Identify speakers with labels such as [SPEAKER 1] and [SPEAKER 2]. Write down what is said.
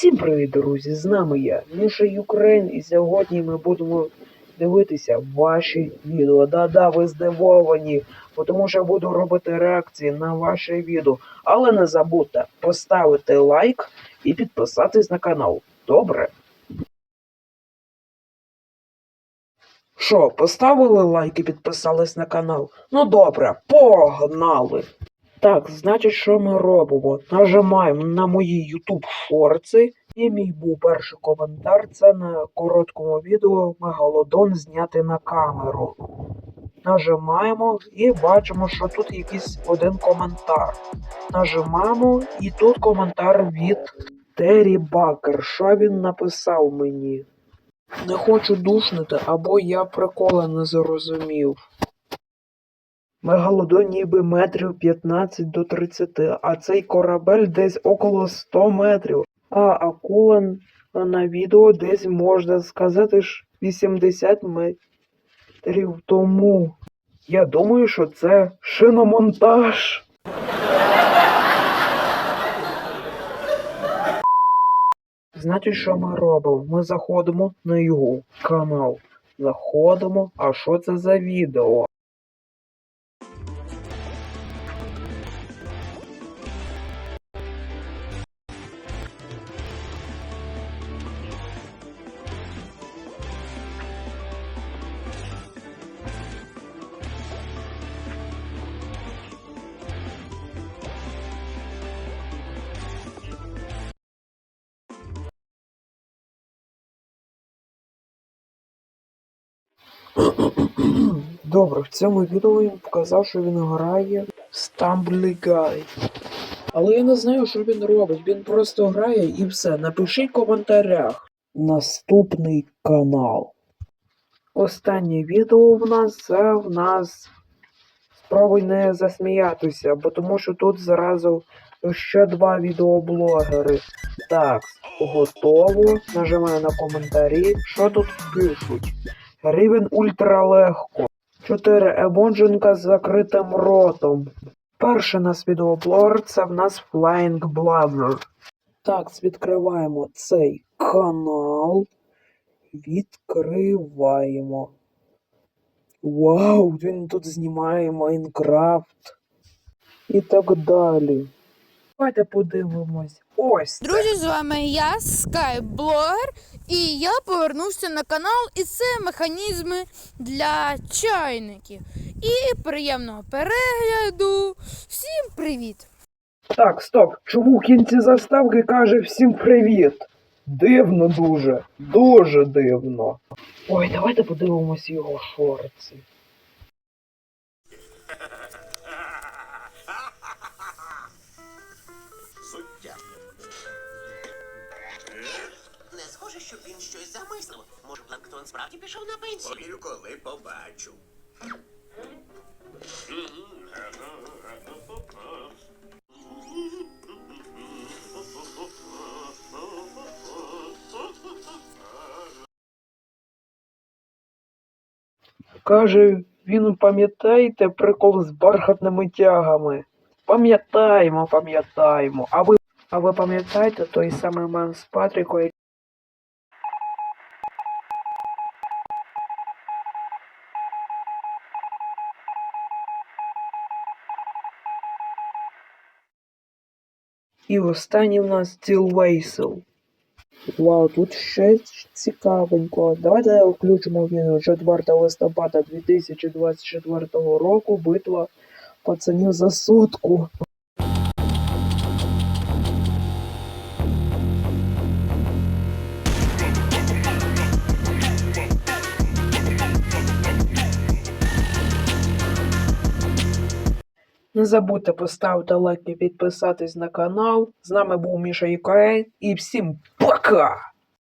[SPEAKER 1] Всім привіт, друзі! З нами я, Міша Юкрейн, і сьогодні ми будемо дивитися ваші відео. Да-да, ви здивовані, тому що я буду робити реакції на ваші відео. Але не забудьте поставити лайк і підписатись на канал. Добре? Що, поставили лайк і підписались на канал? Ну добре, погнали! Так, значить, що ми робимо? Нажимаємо на мої YouTube шорти. І мій був перший коментар. Це на короткому відео Мегалодон зняти на камеру. Нажимаємо і бачимо, що тут якийсь один коментар. Нажимаємо, і тут коментар від Террі Бакер. Що він написав мені? Не хочу душнити, або я прикола не зрозумів. Мегалодон ніби метрів 15 до 30, а цей корабель десь около 100 метрів. А акула на відео десь можна сказати ж 80 метрів тому. Я думаю, що це шиномонтаж. Значить, що ми робимо? Ми заходимо на його канал. Заходимо, а що це за відео? Добре, в цьому відео він показав, що він грає в Stumble Guy. Але я не знаю, що він робить. Він просто грає і все. Напишіть в коментарях. Наступний канал. Останнє відео в нас це в нас. Спробуй не засміятися, бо тому що тут зразу ще два відеоблогери. Так, готово. Нажимаю на коментарі. Що тут пишуть? Рівень ультралегко. 4 емоджинка з закритим ротом. Перший нас відеоблогер це в нас Flying Blabber. Так, відкриваємо цей канал. Відкриваємо. Вау, він тут знімає Майнкрафт. І так далі. Давайте подивимось. Ось.
[SPEAKER 2] Друзі, з вами я, Скайблогер, і я повернувся на канал, і це механізми для чайників. І приємного перегляду. Всім привіт!
[SPEAKER 1] Так, стоп. Чому в кінці заставки каже всім привіт? Дивно дуже. Дуже дивно. Ой, давайте подивимось його шорти.
[SPEAKER 3] Схоже, щоб він щось замислив. Може, Планктон справді пішов на пенсію?
[SPEAKER 4] Повірю, коли побачу.
[SPEAKER 1] Каже, він пам'ятаєте прикол з бархатними тягами? Пам'ятаємо, пам'ятаємо. А ви, а ви пам'ятаєте той самий мем з Патріко, І останній в нас Стіл Вейсел. Вау, тут ще цікавенько. Давайте включимо відео 4 листопада 2024 року. Битва пацанів за сотку. Не забудьте поставити лайк і підписатись на канал. З нами був Міша Юкрейн і всім пока!